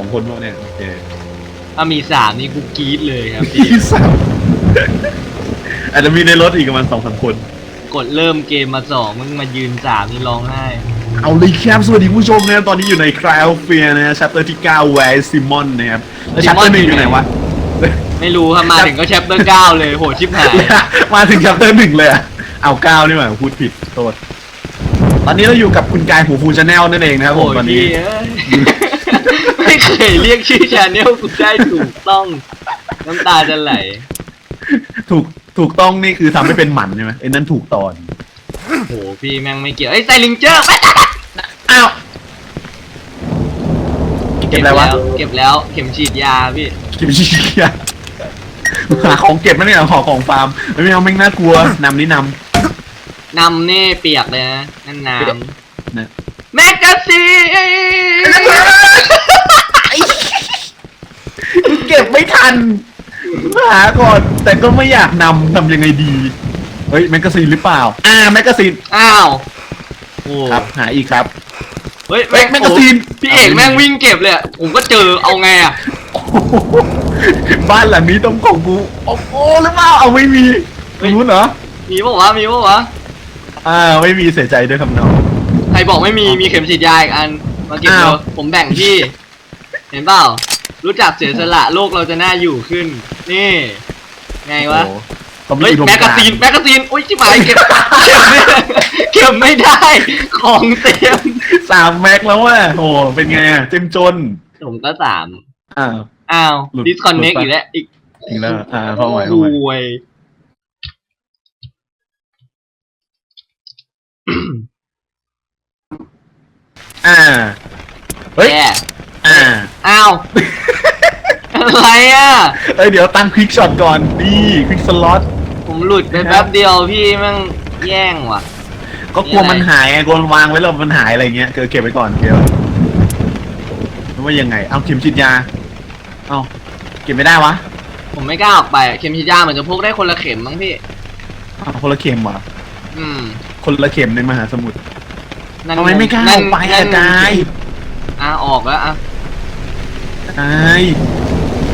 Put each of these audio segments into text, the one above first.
องคนวะเนี่ยโอเคถ้ามีสามนี่กูกรี๊ดเลยครับพี่ที่สามอาจจะมีในรถอีกประมาณสองสามคน กดเริ่มเกมมาสองมึงมายืนสามนี่ร้องไห้ เอาเลยครับสวัสดีผู้ชมนะครับตอนนี้อยู่ในคลายเฟียนะฮะชัปเตอร์ที่9แวร์ซิมอนนะครับแล้วชัปเตอร์หนึ่งอยู่ไหนวะ ไม่รู้ครับมาถึงก็แชปเตอร์เก้าเลยโหชิบหาย มาถึงชัปเตอร์หนึ่งเลยอะเอาเก้านี่หว่าพูดผิดโทษตอนนี้เราอยู่กับคุณกายหูฟูชาแนลนั่นเองนะครับผโอ้มยตอนนี้ พี่เอ้ยไม่ เคยเรียกชื่อชาแนลกูได้ถูกต้อง น้ำตาจะไหล ถูกถูกต้องนี่คือทำให้เป็นหมันใช่ไหมไอ้นั่นถูกตอนโหพี่แม่งไม่เกี่ยวไอ้ยไซลิงเจอร์อ้าว เก็บอะไรวะแล้วเก็บแล้วเข็มฉีดยาพี่ เก็บชี้ยหาของเก็บนั่นเนี่ยขอของฟาร์มไม่เอาแม่งน่ากลัวนำนี่นนำนี่เปียกเลยนะนั่นน้ำนะำแมกกาซีน เก็บไม่ทันหาก่อน แต่ก็ไม่อยากนำทำยังไงดี เฮ้ยแมกกาซีนหรือเปล่า อ่าแมกกาซีนอ้าวโอ้ครับ หาอีกครับ เฮ้ยแม็กแมกกาซีนโอ้พี่เอกแม่งวิ่งเก็บเลยอะผมก็เจอเอาไงอะโอ้โหบ้านหลังนี้ต้องของกูโอ้โหหรือเปล่าเอาไม่มีรู้เหรอมีปะวะมีปะวะอ่าไม่มีเสียใจด้วยคำน้อง ใครบอกไม่มีมีเข็มฉีดยาอีกอันมาเก็บอ้าว เถอะผมแบ่งพี่ เห็นเปล่า รู้จักเสียสละโลกเราจะน่าอยู่ขึ้น นี่ ไงวะโอ้โหเขามีเฮ้ยอุดมแมกกาณ์ซีนแมกกาซีนอุ้ยชิบหายเก็บเก็บไม่ได้เก็บไม่ได้ของเต็มสามแม็กแล้วว่ะโอ้โหเป็นไงอะเต็มจนผมก็สามอ่า อ้าวหลุดดิสคอนเน็กหลุดปะอีกแล้วอีกถึงแล้วอ่าเข้าใหม่เข้าใหม่ห่วยอ่า เฮ้ย แย่ อ่าอ้าว อะไรอะ เอ้ยเดี๋ยวตั้งควิกช็อตก่อนนี่ควิกสล็อตผมหลุดไปแป๊บเดียวพี่แม่งแย่งว่ะ ก็กลัวมันหายไงกลัวมันวางไว้แล้วมันหายอะไรเงี้ยเก็เก็บไว้ก่อนเก็บไว้แล้วว่ายังไง เอาเข็มฉีดยา เอาเก็บไม่ได้วะผมไม่กล้าออกไปเข็มฉีดยาเหมือนจะพกได้คนละเข็มมั้งพี่ เอาคนละเข็มเหรออืมคนละเข็มในมหาสมุทรนั่นทำไมไม่กล้าออกไปนั่อะนกายอะออกแล้วอะ กาย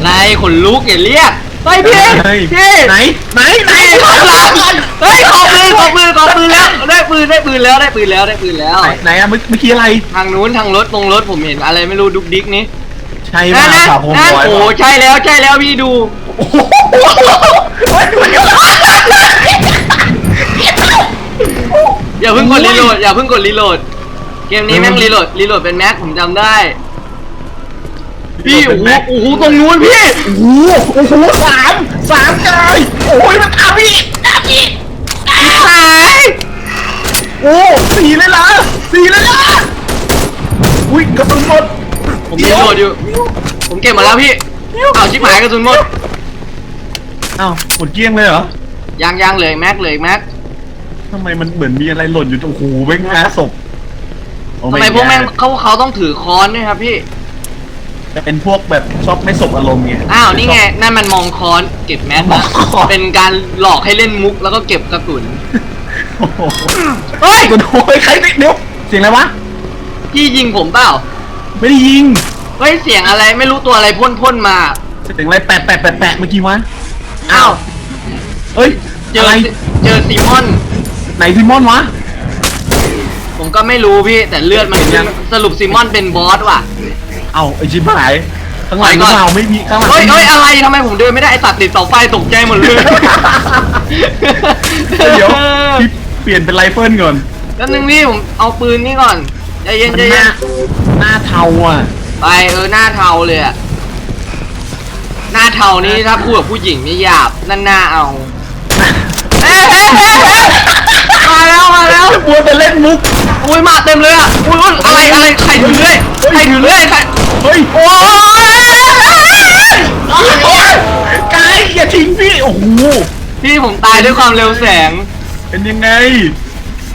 นายขนลุกอย่าเรียกเฮ้ยพี่เฮ้ยพี่ไหนไหนไหนพี่ขอหลังเฮ้ยขอปืนขอปืนขอปืนแล้วได้ปืนได้ปืนแล้วได้ปืนแล้วได้ปืนแล้วไหนไหนอะเมื่อเมื่อกี้อะไรทางนู้นทางรถตรงรถผมเห็นอะไรไม่รู้ดุกดิกนี้ใช่นั่มานนั่นข่าวโฮมนั่นบอยโอ้ใช่แล้วใช่แล้วพี่ดูโอ้โหเฮ้ยมันก็อย่าเพิ่งกดรีโหลดอย่าเพิ่งกดรีโหลดเกมนี้แม่งรีโหลดรีโหลดเป็นแม็กผมจำได้ พี่โอ้โหโอ้โหตรงนู้นพี่โอ้โหโอ้โหสามสามกายโอ้ยมันตามพี่ตามพี่หายโอ้สี่เลยเหรอสี่เลยเหรออุ้ยกระสุนหมดผมรีโหลดอยู่ ผมเก็บมาแล้วพี่อ้าวชิบหายกระสุนหมดอ้าวหมดเกลี้ยงเลยเหรอยังยังเหลยแม็กเหลยแม็กทำไมมันเหมือนมีอะไรหล่นอยู่โอ้โหแม่งห้าศพโอ้ทำไมพวกแม่งเขาเขาต้องถือค้อนด้วยครับพี่จะ เป็นพวกแบบชอบไม่สบอารมณ์ไงอ้าวนี่ไงนั่นมันมองค้อนเก็บแม็กมอนะงค้อน เป็นการหลอกให้เล่นมุกแล้วก็เก็บกระสุนโอ้โหเฮ้ยกระโดดใครเดี๋ยวเสียงอะไรวะ พี่ยิงผมเปล่าไม่ได้ยิง เฮ้ยเสียงอะไรไม่รู้ตัวอะไรพ่นพ่นๆมาเสียงอะไรแปะแปะแปะแปะเมื่อกี้วะ อ้าวเอ้ยเจออะไรเจอซีมอน ไหนซิมอนวะ ผมก็ไม่รู้พี่แต่เลือดมันเห็นยัง สรุปซีมอนเป็นบอสว่ะ เอาไอชิบหายข้างหลังไปก่อนเปล่าไม่มีข้างหลังเฮ้ยไม่เฮ้มียอะไรทำไมผมเดินไม่ได้ไอสัตว์ติดเสาไฟตกใจหมดเลยเดี๋ยวพี่เปลี่ยนเป็นไรเฟิลก่อนแป๊บนึงพี่ผมเอาปืนนี่ก่อนใจเย็นมันใจหเย็น้านหน้าเทาอะไปเออหน้าเทาเลยอะหน้าเทานี่ถ้าพูดกับผู้หญิงนี่หยาบนั่นหน้าเอาเอ๊ะเอ๊ะเอ๊ะเอ๊ะมาแล้วมาแล้วบัวแต่เล่นมุกอุ้ยมาเต็มเลยอะอุ้ยอุ้ยอะไรอะไรใครถือเลื่อยใครถือเลื่อยใคร เฮ้ยโอ้ยโอ๊ยกายอย่าทิ้งพี่โอ้โหพี่ผมตายด้วยความเร็วแสง เป็นยังไง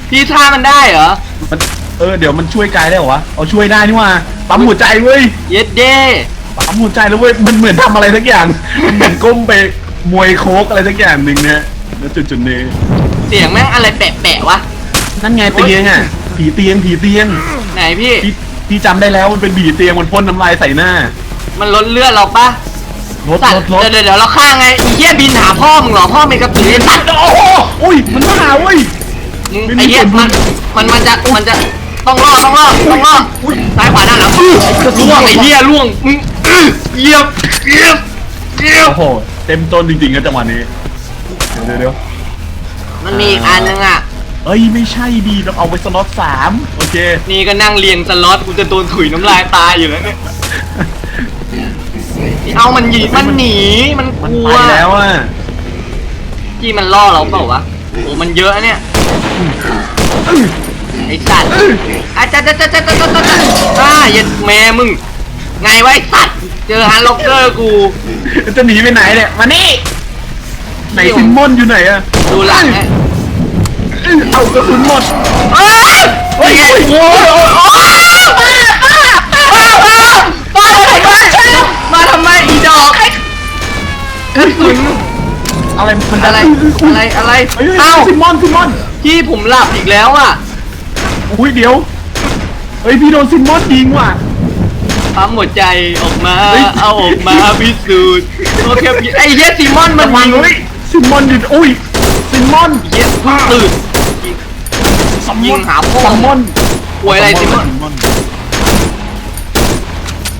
พี่ท่ามันได้เหรอ มันเออเดี๋ยวมันช่วยกายได้เหรอวะเอาช่วยได้นี่ว่าปั๊มหัวใจเว้ยเย็ดเด้ปั๊มหัวใจแล้วเว้ยมันเหมือนทำอะไรสักอย่างมันเหมือนก้มไปมวยโคกอะไรสักอย่างหนึ่งเนี่ยแล้วจุดจุดๆนี้เสียงแม่งอะไรแปะๆวะนั่นไงเตียงอะผีเตียงผีเตียงไหนพี่ พี่พี่จำได้แล้วมันเป็นบีบเตียงมันพ่นน้ำลายใส่หน้ามันลดเลือดเราปะรถสัตรว์ถรถเดี๋ยวเดี๋ยวเราฆ่าไงไอ้เหี้ยบินหาพ่อมึงเหรอพ่อมีกระสือไอ้สัตว์โอ้โหอุ้ยมันมาหาเว้ย มึงไม่มีไอ้เหี้ยส่วนบุมัญ นมันมันจะมันจะต้องรอดต้องรอดต้องรอดซ้ายขวาหน้าหลังอื้อล่วงไอ้เหี้ยล่วงมึงอื้อเหยียบเหยียบเหยียบ โอ้โหเต็มต้นจริงๆนะจังหวะนี้เดี๋ยวเดี๋ยวเดี๋ยวมันมีอีกอันนึงอะ เอ้ยไม่ใช่ดีต้องเอาไว้สล็อตสามโอเค นี่ก็นั่งเรียงสล็อตกูจะโดนถุยน้ำลายตายอยู่แล้วเนี่ยเอามันหนีมันหนีมันกมันลัไปวแล้วอะที่มันล่อเราเปล่าวะโอ้มันเยอะเนี่ยไอ้สัตว์อาจารย์จะจะจะจะจะจะอ่าอย่าแม่มึงไงวะไอ้สัตว์เจอฮันล็อกเกอร์กู จะหนีไปไหนเนี่ยมานี่ไหนซิมมอนอยู่ไหนอะดูหลังเนี่ย เอากระสุนหมดเอ้ยโอ้ยไงโอ้ยโอ้ยโอ้ยมาทำไมมาทำไมอีดอกกระสุนอะไรมันอะไรอะไรอะไรเอ้าซิมอนซิมอนพี่ผมหลับอีกแล้วอะอุ้ยเดี๋ยวเฮ้ยพี่โดนซิมอนยิงว่ะปั๊มหัวใจออกมา เอาออกมาพิสูจน์โอเคไอ้เหี้ยซีมอนมันยิงซิมอนอยู่อุ้ยซิมอนเหี้ยเพิ่งตื่น มยิมองนหาพ่อซัมมอนหวยอะไรซีมอนมอน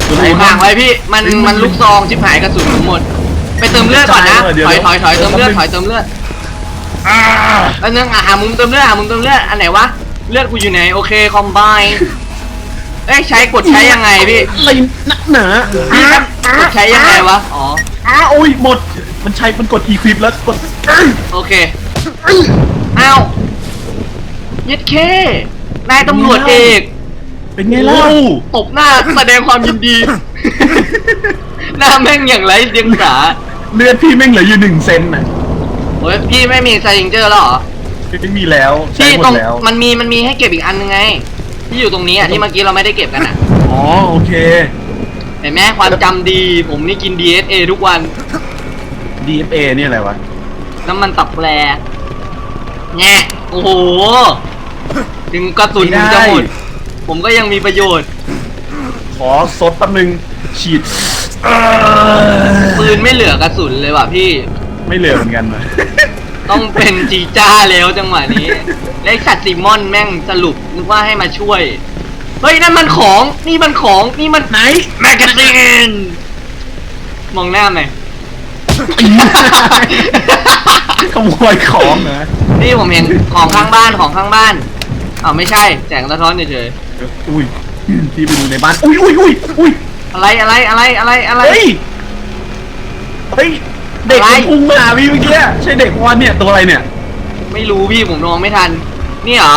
ดูห่างไว้พี่ มัน มันลูกซองชิบหายกระสุนหมด ไปเติมเลือดก่อนนะ ถอยถอยถอยเติมเลือดถอยเติมเลือดอ่าแล้วนึงอะหามุมเติมเลือดหามุมเติมเลือด อันไหนวะ เลือดกูอยู่ไหน โอเค คอมไบเอ้ยใช้กดใช้ยังไงพี่อะไรนักหนาพี่ครับกดใช้ยังไงวะ อ๋ออ้าโอ้ยหมด มันใช้มันกดอีควิปแล้วกด โอเค อ้าว ยัดเคนายตำรวจเอกเป็นไงเล่าตบหน้าแสดงความยินดี หน้าแม่งอย่างไรเดียงสาเลือดพี่แม่งเหลืออยู่หนึ่งเซนน่ะโอ้ยพี่ไม่มีไซริงเจอร์แล้วเหรอไม่มีแล้วใช้พี่หมตรดงแล้ว มันมีมันมีให้เก็บอีกอันนึงไง ที่อยู่ตรงนี้อะที่เมื่อกี้เราไม่ได้เก็บกันอะ อ๋อโอเค เห็นไหมความจำดี ผมนี่กิน DSA ทุกวัน DFA เนี่ยอะไรวะ น้ำมันตับแปรแง่โอ้โห ถึงกระสุนไม่ถึงได้จะหมด ผมก็ยังมีประโยชน์ ขอซดแป๊บนึงฉีดปืนไม่เหลือกระสุนเลยว่ะพี่ ไม่เหลือเหมือนกันนะต้องเป็นจีจ้าแล้วจังหวะนี้เลขสัตว์ซิมอนแม่งสรุปนึกว่าให้มาช่วย เฮ้ยนั่นมันของนี่มันของนี่มันไหนแมกกาซีนมองหน้าไหมขโมยของนะนี่ผมเห็นของข้างบ้านของข้างบ้าน อ้าวไม่ใช่แสงสะท้อนเฉยอุ้ยพี่ไปดูในบ้าน อุ้ยอุ้ยอุ้ยอุ้ยๆอะไรอะไรอะไรอะไรอะไร เฮ้ย เฮ้ย เด็กอะไร มันพุ่งมาหาพี่เมื่อกี้ใช่เด็กวันเนี่ยตัวอะไรเนี่ย ไม่รู้พี่ผมมองไม่ทัน นี่เหรอ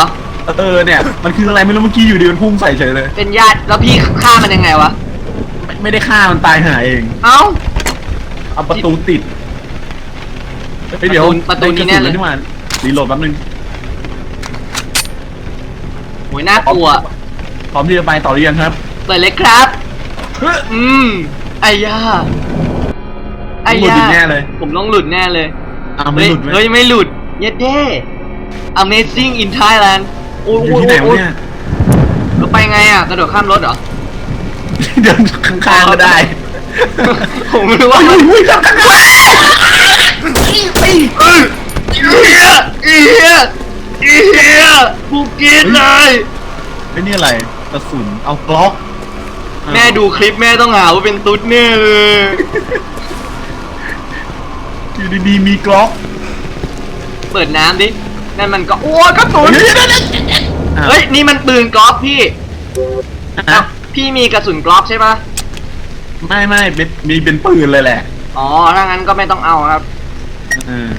เออเนี่ย มันคืออะไรไม่รู้เมื่อกี้อยู่ดีมันพุ่งใส่เฉยเลย เป็นญาติแล้วพี่ฆ่ามันยังไงวะ ไม่ไม่ได้ฆ่ามันตายหาเอง เอ้า เอาประตูติดเฮ้ยเดี๋ยวประตูนี้แน่เลย ได้กระสุนี่มารีโหลดแป๊บนึงโห ยน่ากลัว พร้อมที่จะไปต่อหรือยังครับเปิดเลยครับ อืมไอ้ย่าไอ้หลุดย่าอีกแน่เลย ผมต้องหลุดแน่เลย อ้าวไม่เฮ้ยหลุดไหมเฮ้ยไม่หลุด เย็ดเด้ Amazing in Thailand โอ้ยอยู่โอ้ยที่ไหนโอ้วะยเนี่ยแล้วไปไงอะ กระโดดข้ามรถเหรอ เดินข้างๆก็ได้ผมไม่รู้ว่าอุ้ยอุ้ยข้างๆเอ้ยเอ้ย เฮียเฮียเฮียกูกินเลยไอ้นี่อะไรกระสุนเอากล็อกแม่ดูคลิปแม่ต้องหาว่าเป็นตุ๊ดแน่เลยอยู่ดีๆมีกล็อกเปิดน้ำดินั่นมันก็โอ้ยกระสุนเดี๋ยวๆๆๆเฮ้ยนี่มันปืนกล็อกพี่อะพี่มีกระสุนกล็อกใช่ปะไม่ไม่เป็นมีเป็นปืนเลยแหละอ๋อถ้างั้นก็ไม่ต้องเอาครับ เออ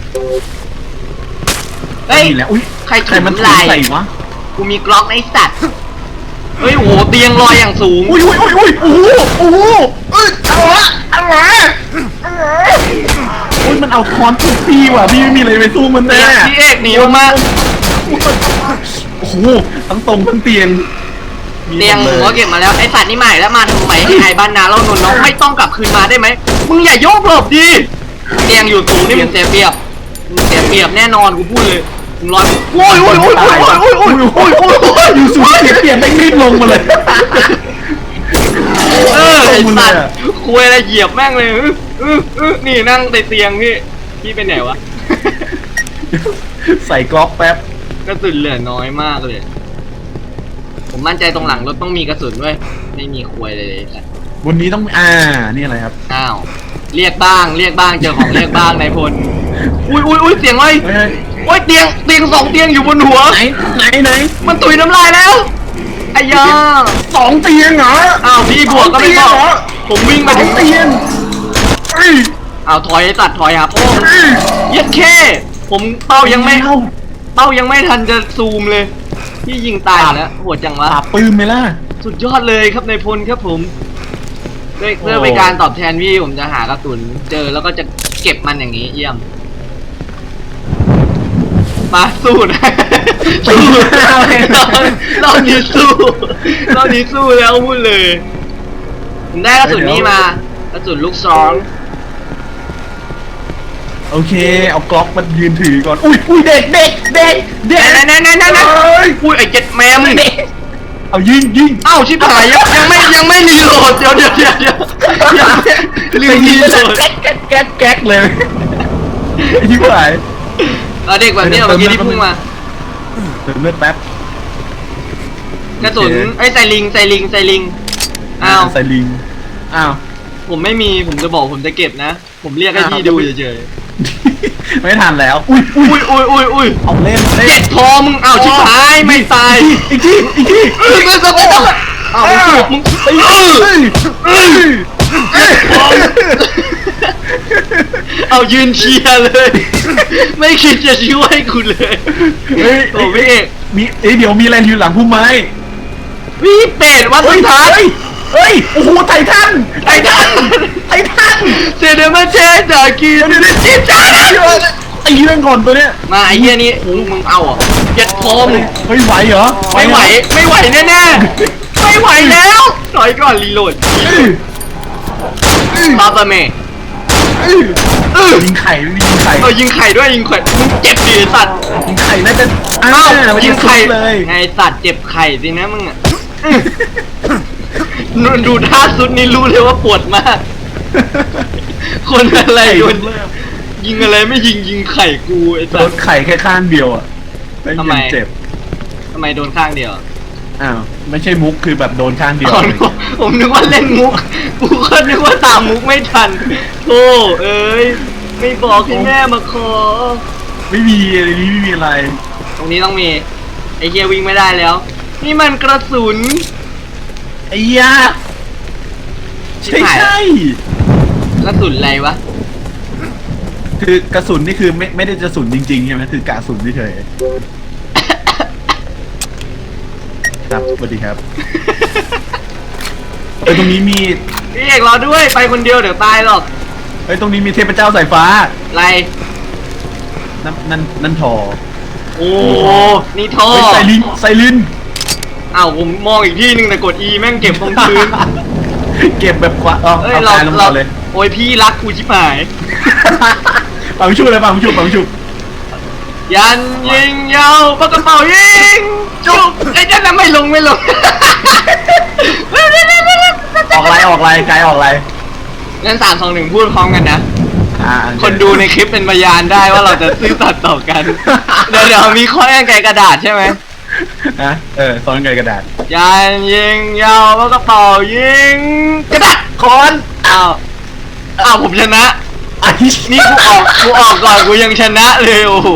เฮ้ยนี่แหละอุ้ยใครใครมันถุถุงงลายใส่วะกูมีกล็อกในสัตว์เฮ้ยโหเตียงลอยอย่างสูงอุ้ยอุ้ยอุ้ยอุ้ยโอ้โหโอ้โหเอ้ยเอาละเอาละอุ้ยมันเอาค้อนทุบพี่ว่ะพี่ไม่มีอะไรไปสู้มันแน่พี่เอกหนีลงมาโอ้โหทั้งตรงทั้งเตียงมีเตียงหมผดมลก็เก็บมาแล้วไอสัตว์นี่ใหม่แล้วมาทำไมให้ไอ้บ้านนาเล่านนน้องไม่ต้องกลับคืนมาได้ไหมมึงอย่าโยกหลบดิเตียงอยู่สูงนี่มึงเสียเปรียบมึงเสียเปรียบแน่นอนกูพูดเลยมึง ร้อนโอ้ยโอ้ยโอ้ยโอ้ยโอ้ยโอ้ยโอ้ยโอ้ยโอ้ยอยู่สูงเสียเปลี่ยนได้รีบลงมาเลยลงมาเลยสัตว์อคุยอะไรเหยียบแม่งเลยอื้ออื้ออื้อนี่นั่งในเตียงพี่ พี่ไปไหนวะ ใส่กล็อกแป๊บ กระสุนเหลือน้อยมากเลย ผมมั่นใจตรงหลังรถต้องมีกระสุนด้วย ไม่มีคุยเลยเลยสัตว์บนนี้ต้องอ่า นี่อะไรครับ อ้าว เรียกบ้าง เรียกบ้าง เจอของเรียกบ้างนายพล อุ้ยอุ้ยอุ้ยเสียงอะไรเฮ้ยโอ้ยเตียงเตียงสองเตียงอยู่บนหัว ไหนไหนไหนมันตุยน้ำลายแล้วไอ้ยาสองเตียงเหรออ้าวพี่บวกก็ไม่บสอองกเตียงเหรอผมวิ่งสมาองถึงเตียงเอ้ยอ้าวถอยไอ้สัตว์ถอยครับโอ้เอ้ยเย็ดแค่ผมเป้ายังไม่เอ้าเป้ายังไม่ทันจะซูมเลย พี่ยิงตายแล้วโหดจังวะ ปราบปืนไหมล่ะ สุดยอดเลยครับนายพลครับผมด้วยโอ้ เพื่อเป็นการตอบแทนพี่ผมจะหากระสุนเจอแล้วก็จะเก็บมันอย่างนี้เยี่ยม มาสู้นะสู้รอบรอบนี้สู้รอบนี้สู้แล้วพูดเลยผมได้กระสุนนี้มากระสุนลูกซองโอเค เอากล็อกมายืนถือก่อน อุ้ยอุ้ยเด็กเด็กเด็กเด็กนั่นนั่นนั่นนั่นนั่นเอ้ยอุ้ยไอ้เจ็ดแมมเอายิงยิงเอ้าชิบหายยังยังไม่ยังไม่รีโหลดเดี๋ยวเดี๋ยวเดี๋ยวเดี๋ยวยังไม่ลืมรีโหลดแก๊กแก๊กแก๊กแก๊กเลยไอ้ที่ไหน เอาเด็กแบบนี้เมื่อกี้ที่พุ่งมาเติมเลือดแป๊บกระสุนไอ้ยไซลิงไซลิงไซลิงอ้าวใส่ลิงอ้าวผมไม่มีผมจะบอกผมจะเก็บนะ ผมเรียกให้พี่อ้าวดูเฉยไม่ทันแล้ว อุ้ยๆอุ้ยอุ้ยอุ้ยอุ้ยเอาเล่นเล่เจ็นดพอมึงอ้าวชิบหายไม่ตายอีกทีอีกทีเออไม่ต้องไม่ต้องอ้าวมึงถูกมึง เอ้ยเออเอ้ยเอ้ยเอ้ยเอายืนเชียร์เลย ไม่คิดจะช่วยกูเลยเฮ้ยโอ้พี่เอกมีเอ้ยเดี๋ยวมีอะไรอยู่หลังพุ่มไม้พี่เป็ดวัดเฮ้สุยดท้ายเฮ้ยเฮ้ยโอ้โหไททันไททันไททันเซเดมาเชจากีเดี๋ยวเดี๋ยวเดี๋ยวจ้าตีเรื่องก่อนตัวเนี้ยมาไอ้เหี้ยนี่โอ้มึงเอาอะเจ็ดพอมึงเฮ้ยไหวเหรอไม่ไหวไม่ไหวแน่ๆไม่ไหวแล้วถอยก่อนรีโหลด เอ้ยเอ้ยบาบาเมเอ้ยเออยิงไข่ยิงไข่เออยิงไข่ด้วยยิงไข่มึงเจ็บดิสัตว์ยิงไข่น่าจะเอ้าไม่ยิยิงงไข่ไข่เลยไงสัตว์เจ็บไข่สินะมึงอะนู่นดูท่าสุดนี่รู้เลยว่าปวดมาก คนอะไรโดนยิงอะไรไม่ยิงยิงไข่กูไอ้โดสัตนว์ไข่แค่ข้างเดียวอะแล้วทำไมยังเจ็บทำไมโดนข้างเดียว อ้าวไม่ใช่มุกคือแบบโดนข้างเดียวอ๋อนึกว่าผมนึกว่าเล่นมุก กูก็นึกว่าตามมุกไม่ทันโธ่เอ้ย ไม่บอกให้แม่มาขอ ไม่มีอะไรนี้ไม่มีอะไร ตรงนี้ต้องมี ไอ้เฮียวิ่งไม่ได้แล้ว นี่มันกระสุน ไอ้ยาชิบใช่หายใช่กระสุนอะไรวะ คือกระสุนนี่คือไม่ไม่ได้จะสุนจริงๆใช่ไหมคือกระสุนเฉยๆ ครับสวัสดีครับเอ้ยตรงนี้มีพี่เอกรอด้วยไปคนเดียวเดี๋ยวตายหรอกเอ้ยตรงนี้มีเทพเจ้าสายฟ้าอะไรนั่นนั่นนั่นทอโอ้นี่ท่อเฮ้ยไซลินไซลินอ้าวผมมองอีกที่หนึ่งแต่กด E แม่งเก็บตรงพื้นเก็บแบบกว่าเอาเอ้ยเอาเรากายลงเรามาเลยโอ้ยพี่รักกูชิบหาย ปังชุบเลยปังชุบปังชุบ ยันยิงยาวปากกระเป๋ายิงจุกไอ้เจ้าน่ะไม่ลงไม่ลงออกไรออกไรไกลออกไรงั้นสามสองหนึ่งพูดพร้อมกันนะ อ่าคนดูในคลิปเป็นพยานได้ว่าเราจะซื่อสัตย์ต่อกัน เดี๋ยวเดี๋ยวมีข้อแอ้งไกลกระดาษใช่ไหมนะเออซ้อนไกลกระดาษยันยิงยาวปากกระเป๋ายิงกระดาษคอนอ้าวอ้าวผมชนะ ไอ้นี่กูออกกูออกก่อนกูยังชนะเลยโอ้โห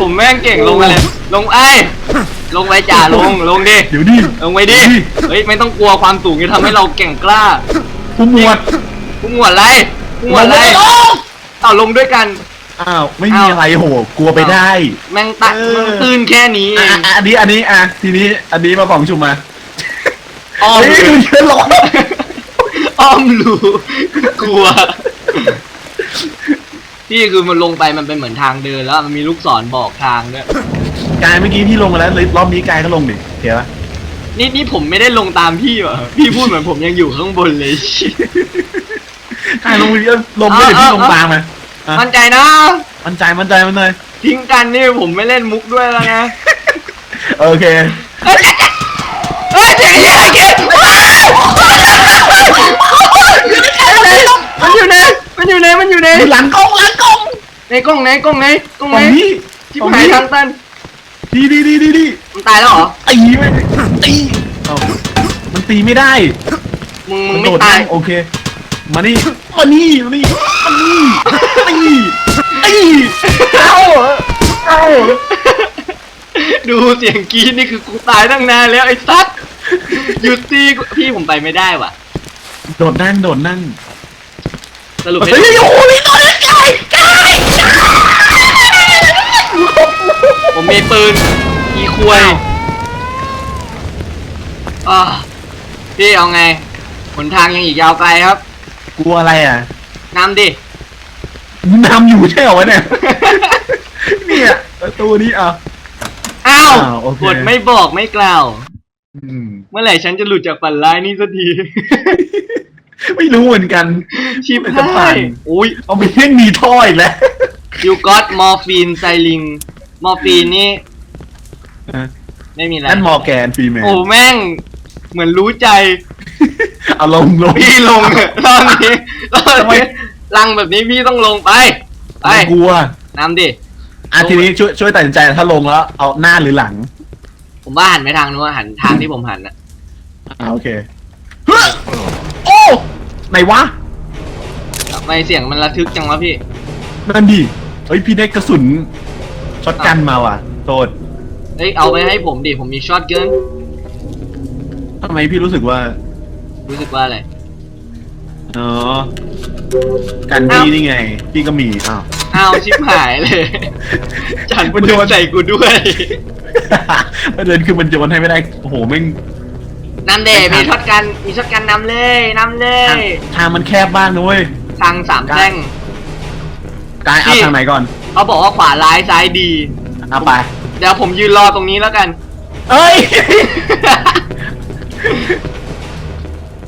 ผมแม่งเก่งลงมาเลยลงไอ้ยลงไปจ่าลงลงดิเดี๋ยวดิลงไปดิเฮ้ยไม่ต้องกลัวความสูงจะทำให้เราเก่งกล้าผู้หมวดผู้หมวดอะไรผู้หมวดอะไรลงเอาลงด้วยกัน อ้าวไม่มีอะไรโหกลัวไปได้ แม่งตักเออมันตื้นแค่นี้เออะงอะอันนี้อันนี้อะทีนี้อันนี้มาของชุมมาอ้อมเฮ้ยรูดูเยอะหรอก อ้อมรูกลัว พี่คือมันลงไปมันเป็นเหมือนทางเดินแล้วมันมีลูกศรบอกทางด้วย กายเมื่อกี้พี่ลงมาแล้วรอบนี้กายก็ลงดิเห็นปะนี่นี่ผมไม่ได้ลงตามพี่เหรอพี่พูดเหมือนผมยังอยู่ข้างบนเลยกายลงไปเยอะลงไปเดี๋ยวพี่ลงตามมาอะมั่นใจนะมั่นใจมั่นใจมันเลยทิ้งกันนี่ผมไม่เล่นมุกด้วยแล้วนะโอเคเฮ้ยเฮ้ยเจ๋งยังไงเก๋ มันอยู่ไหนมัน อยู่ไหนมันอยู่ไหนหลังกล้องหลังกล้องในกล้องไหนกล้องไหนกล้องตไหรนงนี้ชิบตรงหายนี้ทางตันดีดีดีดีดีมันตายแล้วเหรอตีไม่ตีเอ้ามันตีไม่ได้มึงมึมังนไม่โดดตายนั่งโอเค มานี่มานี่มานี่มานี่นี่นี่เอ้าเอ้าดูเสียงกรีดนี่คือกูตายตั้งนานแล้วไอ้สัสหยุดตีกูพี่ผมไปไม่ได้ว่ะ โดดนั่งโดดนั่ง สรุปเฮ้ไม่ยโอ้โหนี่ตัวนี้ไก่ไก่ผมมีปืนอีควยอ่าพี่เอาไงหนทางยังอีกยาวไกลครับ กลัวอะไรอะนำดินำอยู่ใช่เหรอวะเนี่ย เนี่ยประตูนี้อะ อ้าวอ้าวโอเค กดไม่บอกไม่กล่าว อืม เมื่อไหร่ฉันจะหลุดจากฝันร้ายนี่สักที ไม่รู้เหมือนกันชิบมันจะหาผ่านยอุ้ยเอาไปเล่นมีท่ออีกแล้วยูก็ตมอร์ฟีนไซลิง มอร์ฟีนนี่ ไม่มีอะไรนั่นมอร์แกนฟรีแมนโอ้แม่ง เหมือนรู้ใจ เอาลงลงพี่ลงเถอะรอบนี้รอบทำไมนี้ลังแบบนี้พี่ต้องลงไปไปไม่กลัวนำดิอะทีนี้ช่วยช่วยตัดสินใจถ้าลงแล้ว เอาหน้าหรือหลัง ผมว่าหันไปทางนู้นหันทางที่ผมหันอะอ่าโอเคเฮ้ยโอ้ ไหนวะ ทำไมเสียงมันระทึกจังวะพี่ นั่นดิ เฮ้ย พี่ได้กระสุนช็อตกันมาว่ะโทษเฮ้ยเอาไปให้ผมดิ ผมมีช็อตเกิน ทำไมพี่รู้สึกว่า รู้สึกว่าอะไร อ๋อ กันอ้าวพี่นี่ไง พี่ก็มี อ้าว อ้าวชิบหายเลย จันมันปืโดนนใส่กูด้วย ประเด็นคือมันโยนให้ไม่ได้ โอ้โหแม่ง นำเดไม่ทันมีช็อตกันมีช็อตกันนำเลยนำเลทางยทางมันแคบบ้างนะเว้ยทางสามแท่ง กายเอาพี่ ทางไหนก่อนเขาบอกว่าขวาร้ายซ้ายดี เอาไป เดี๋ยวผมยืนรอตรงนี้แล้วกัน เอ้ย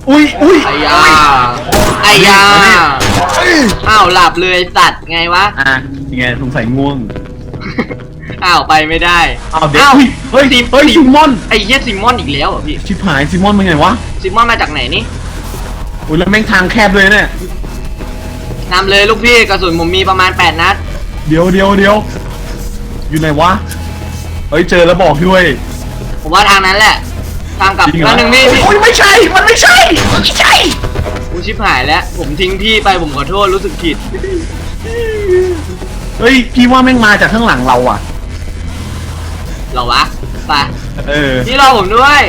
อุ้ยอุ้ยไอ้ยาไอ้ยาเอ้ยอ้าวหลับเลยสัตว์ไงวะ อะยังไงสงสัยง่วง อ้าวไปไม่ได้เอาเด็กอ้าวอุ้ยเฮ้ยซิมเฮ้ยซิซิมมอนไอ้เหี้ยซิมมอนอีกแล้วเหรอพี่ชิบหายซิมอนเป็นไงวะซิมมอนมาจากไหนนี่อุ้ยแล้วแม่งทางแคบเลยเนี่ยนำเลยลูกพี่กระสุนผมมีประมาณ 8 นัด เดี๋ยวเดี๋ยวเดี๋ยวอยู่ไหนวะเฮ้ยเจอแล้วบอกด้วยผมว่าทางนั้นแหละทางกลับจริงเหรมาอหนึ่งพี่พี่โอ้ยไม่ใช่ มันไม่ใช่มันไม่ใช่กูชิบหายแล้ว ผมทิ้งพี่ไปผมขอโทษรู้สึกผิด เฮ้ยพี่ว่าแม่งมาจากข้างหลังเราอะ เหรอวะไปเออพี่รอผมด้วย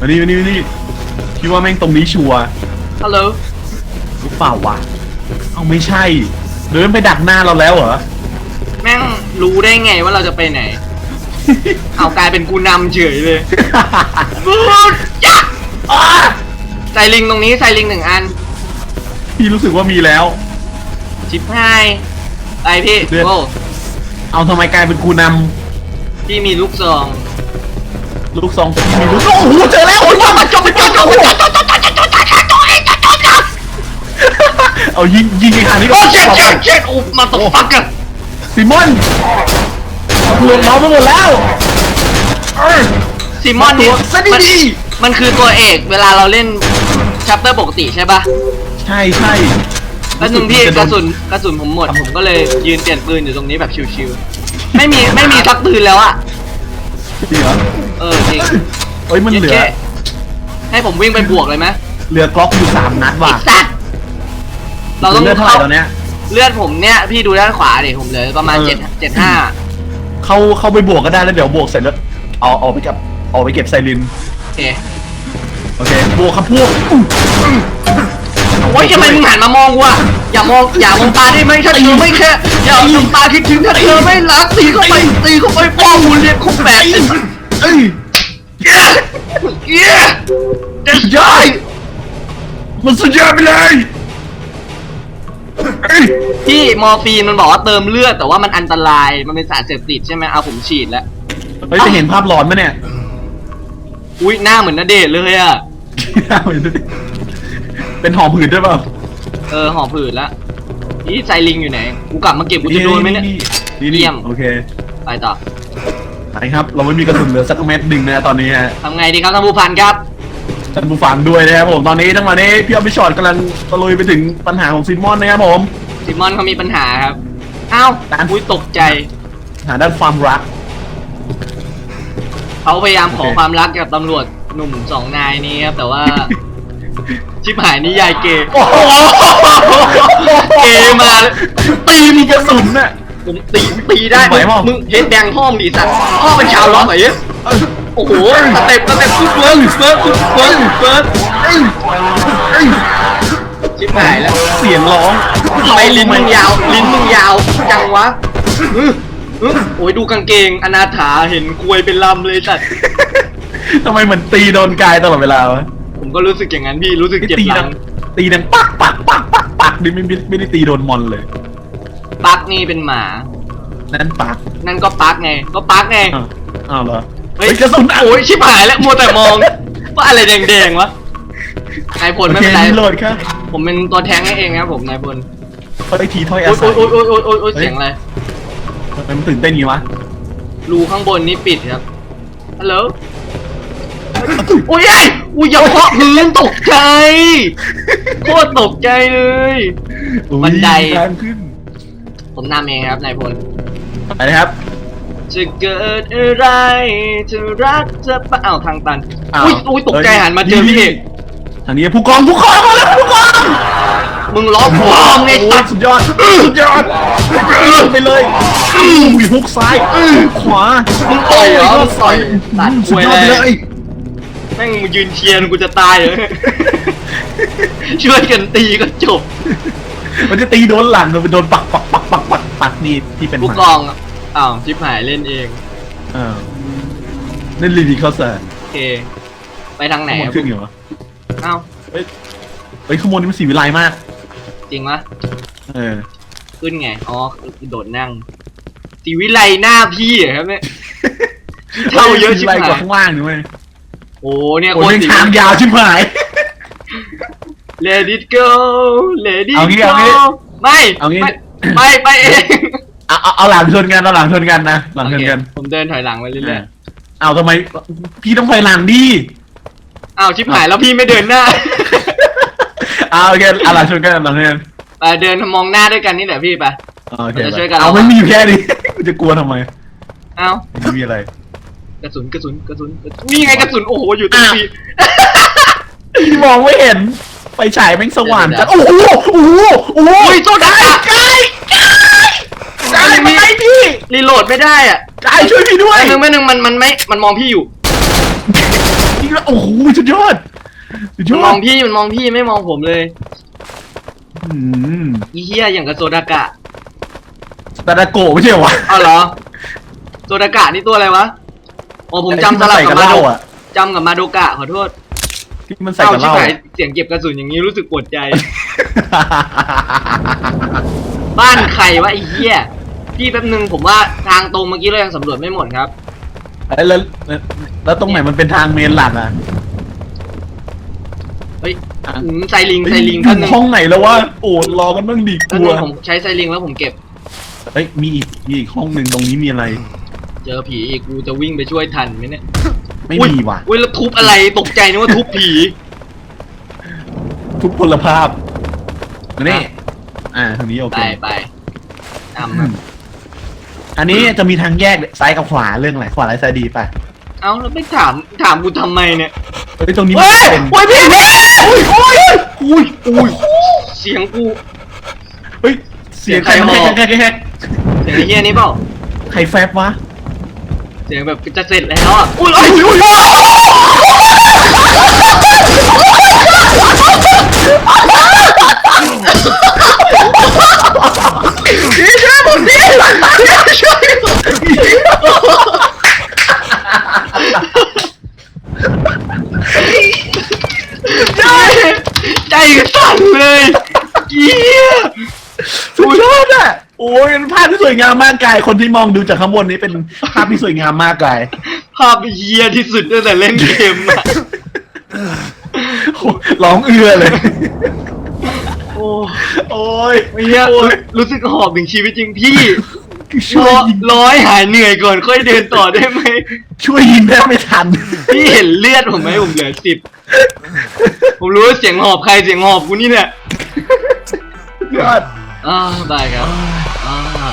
มานี่มานี่มานี่พี่ว่าแม่งตรงนี้ชัวร์ฮัลโหลหรือเปล่าวะเอาไม่ใช่เดินไปดักหน้าเราแล้วเหรอแม่งรู้ได้ไงว่าเราจะไปไหน เอากลายเป็นกูนำเฉยเลยบูดยักอ้าใส่ลิงตรงนี้ใส่ลิงหนึ่งอัน พี่รู้สึกว่ามีแล้ว ชิปให้ไปพี่เดือดโอ้เอาทำไมกลายเป็นกูน พี่มีลูกซองำลูกซองพี่มีลูกซองโอ้โหเจอแล้วโอ้ยจบจบจบจบจบเอายิงยิงไอ้หานี่ก็โอ้เจ็ดเจ็ดเจ็ดโอ้มาตกฟักกันซิมอนเอาเพื่อนเราไปหมดแล้วเอ้ยซิมอนนี่ตัวซะมันดีมันคือตัวเอกเวลาเราเล่นชัปเตอร์ปกติใช่ปะใช่ใช่แล้วหนึ่งพี่มักจระโดสุนกระสุนผมหมดผมก็เลยยืนเปลี่ยนปืนอยู่ตรงนี้แบบชิวๆ ไม่มีไม่มีสักปืนแล้วอะจริงเหรอเออจริงเอ้ยมันเหลือย็ดแค่ให้ผมวิ่งไปบวกเลยไหมเหลือกล็อกอยู่สามนัดว่ะไอ้สัตว์เราต้องเลือดเท่าไหร่เข้าตอนเนี้ย เลือดผมเนี่ยพี่ดูด้านขวาดิผมเหลือประมาณเออ เจ็ดเจ็ดห้าเข้าเข้าไปบวกก็ได้แล้วเดี๋ยวบวกเสร็จแล้วเอาเอาไปกับเอาไปเก็บไซรินโอเคโอเคบวกครับพวกอื้อ โอ้ยทำไมมึงหันมามองกูอะอย่ามองอย่ามองตาได้ไหมถ้าเธอไม่แค่อย่าเอาตาคิดถึงถ้าเธอไม่รักตีเข้าไปตีเข้าไปป้องหุ่นเรียกคงแปดเอ้ยเย้เย้เด็ดยายมันสุดยอดไปเลยเอ้ยพี่มอร์ฟีนมันบอกว่าเติมเลือดแต่ว่ามันอันตรายมันเป็นสารเสพติดใช่ไหมเอาผมฉีดแล้วเฮ้ยจะเห็นภาพหลอนไหมเนี่ยอุ้ยหน้าเหมือนนเดชเลยอะหน้าเหมือน ป็นหอมผืดด้วยเปล่าเออห่อผืดแล้วนี่ไซลิงอยู่ไหน กูกลับมาเก็บกูจะโดนไหมเนี่ย นี่เยี่นี่ยม โอเคไปต่อไปครับ เราไม่มีกระสุนเหลือสักเม็ดหนึ่งนะตอนนี้ฮะทำไงดีครับท่านผู้พันครับ ท่านผู้ฟังด้วยนะครับผมตอนนี้ทั้งวันนี้พี่ออฟพี่ชอตกำลังตะลุยไปถึงปัญหาของซิมอนนะครับผม ซิมอนเขามีปัญหาครับ อ้าวตาม อุ้ยตกใจ ปัญหาด้านความรัก เขาพยายามขอโอเค ความรักกับตำรวจหนุ่มสองนายนี้ครับ แต่ว่า ชิบหายนิยายเกย์โอ้โหเกย์มาเลยตีมีกระสุนน่ะผมตีตีได้ไหวเปล่ามึมึงเฮ็ดแดงห้อมดิสัตว์พ่อเป็นชาวล็อกเหรอเหี้ยโอ้โหสเต็ปสเต็ปฟุตเวิร์กเฟิร์สฟุตเวิร์กเฟิร์สเอ้ยเอ้ยชิบหายแล้วเสียงร้องทำไมลิ้นมึงยาว ลิ้นมึงยาวจังวะอื้ออื้อโอ้ยดูกางเกงอนาถาเห็นควยเป็นลำเลยสัตว์ทำไมเหมือนตีโดนกายตลอดเวลาวะผม ก็รู้สึกอย่างนั้นพี่รู้สึกเจ็บตีหลัดังงตีดังปักปักปักปักปักนี่ไม่ไม่ไม่ได้ตีโดนมอนเลย ปักนี่เป็นหมา นั่นปักนั่นก็ปักไง ก็ปักไงอ้าวอ้าวเหรอเฮ้ยเฮ้ยกระสุนอะโอ้ยชิบหายแล้วมัวแต่มอง ว่าอะไรแดงๆวะนายพลไม่เป็นไรโอครีโหลดครับผมเป็นตัวแทงให้เองครับผมนายพลเฮ้ยทีถ้อยอาโอ๊ยศัยโอ๊ยโอ๊ยโอ๊ยโอ๊ยโอ๊ยเสียงอะไรทำไมมันตื่นเต้นงี้วะรูข้างบนนี่ปิดครับฮัลโหลโอ้ยไอ้อุ้ยอย่าเคาะพื้นตกใจ โคตรตกใจเลย อุ๊ยบันได ทางขึ้นผมนำเองครับนายพล ไปเลยครับ จะเกิดอะไรจะรักจะปะอ้าวทางตัน อ้าว อุ้ยอุ้ยตกใจเฮ้ยหันมาเจอพี่เอกทางนี้ผู้กองผู้กองมาแล้วผู้กองมึงล้อพร้อมไงโอ้สัยตว์สุดยอดสุดยอดไปเลยอุ้ยฮุกซ้ายขวามึงต่อยเหรอมึงต่อยตัดสุคุดยยอดเลไปเลยยแม่งมึงยืนเชียร์กูจะตายเหรอช่วยกันตีก็จบ มันจะตีโดนหลังมันโดนปักปักปักปักปักปักนี่ที่เป็นผู้กองอะอ้าวชิบหายเล่นเอง เออนั่นลีดีเขาเสิร์โอเค ไปทางไหนข้างบนอะขึ้นอยู่วะอ้าวเฮ้ยเฮ้ยข้างบนนี่มันสีวิไลมาก จริงวะเออ ขึ้นไง อ๋อคือโดดนั่งสีวิไลหน้าพี่เหรอครับเนี่ย เท่าเยอะชิบหายสีวิไลกว่าข้างล่างนี่เว้ย โอ้เนี่ยโอ้โคยตรสีทางยาวชิบหาย Let it go Let it เอางี้ go เอางี้ไม่เอางี้ ไม่ไม่ไปเองเอาเอาเอาหลังชนกันเอาหลังชนกันนะหลังชนกันโอเคผมเดินถอยหลังไปเรื่อยเอาทำไมพี่ต้องไปหลังดิๆอ้าวชิบหายแล้วพี่ไม่เดินหน้า เอาโอเคเอาหลังชนกันหลังชนกันไปเดินมองหน้าด้วยกันนี่แหละพี่ไป โอเคเราจะช่วยกัน เอาไม่มีอยู่แค่นี้ กูจะกลัวทำไมเอ้า ไม่มีอะไร กระสุนกระสุนกระสุนกระสุนนี่ไงกระสุนโอ้โหอยู่ตรงอ้าวพี่พี่มองไม่เห็นไฟฉายแม่งสว่างเดี๋จัยดวโอ้โหโอ้โหโอ้โหอุ้ยโทษนะกายกายกายมาไล่พี่รีโหลดไม่ได้อะกายช่วยพี่ด้วย แป๊บนึงแป๊บนึงมันมันไม่มันมองพี่อยู่พี่ก็โอ้โหสุดยอดสุดยมันอมอดงพี่มันมองพี่ไม่มองผมเลยอืมอีเฮียอย่างกับโซดากะ ตาดาโกะไม่ใช่เหรอวะอ้าวเหรอโซดากะนี่ตัวอะไรวะ โอ้ผมจำสลับไอ้ที่กับมันมาใส่โดเหล้อะจำกับมาโดกะขอโทษที่มันใส่เอ้ากับชิเหบล้าหายอะเสียงเก็บกระสุนอย่างนี้รู้สึกปวดใจ บ้านใครวะไอ้เหี้ยพี่แป๊บนึงผมว่าทางตรงเมื่อกี้เรายังสำรวจไม่หมดครับแล้วแล้วแล้วตรงไหนมันเป็นทางเมนหลักอะเฮ้ยอะอืมไซลิงไซลิงอแป๊บยู่นึงห้องไหนแล้ววะโอ้รอกันบ้างดิกแป๊บลันึวงผมใช้ไซลิงแล้วผมเก็บเฮ้ยมีอีกมีอีกห้องหนึ่งตรงนี้มีอะไร เจอผีอีกกูจะวิ่งไปช่วยทันไหมเนี่ยไม่อุ๊ยมีว่ะอุ้ยแล้วทุบอะไรตกใจนึกว่าทุบผีทุกพลภาพนี่อ่าทางนี้โอไปเคไปนำครับอันนี้จะมีทางแยกซ้ายกับขวาเรื่องอะไรขวาอะไรซ้ายดีป่ะเอ้าแล้วไม่ถามถามกูทำไมเนี่ยเฮ้ยตรงนี้เฮ้ยเป็นโอ้ยพี่โอ้ยโอ้ยอุ้ยอุ้ยเสียงกูเฮ้ยเสียงใครเสียงใครแฮบอกกแฮกแฮกแฮกเสียงไอ้เหี้ยนี้เปล่าใครแฟบวะเสียงแบบจะเสร็จแล้วอะอุ้ยอุ้ยอุ้ยพี่ช่วยผมดิพี่ช่วยผมใจใจสั่นเลยเกี้ยสุดยอดอะ โอ้ยเป็นภาพที่สวยงามมากกาย คนที่มองดูจากข้างบนนี้เป็นภาพที่สวยงามมากกายภาพเยียที่สุดตั้งแต่เล่นเกมอะโอ้ร้องเอือเลย โอ้โอ้ยเฮียโอ้ยรู้สึกหอบถึงชีวิตจริงพี่รช่วยอยิงรอให้หายเหนื่อยก่อนค่อยเดินต่อได้ไหมช่วยยิงแทบไม่ทัน พี่เห็นเลือดผมไหมผมเหลือสิบผมรู้ว่าเสียงหอบใครเสียงหอบกูนี่เนี่ยยอดอ่าบายครับ อ่า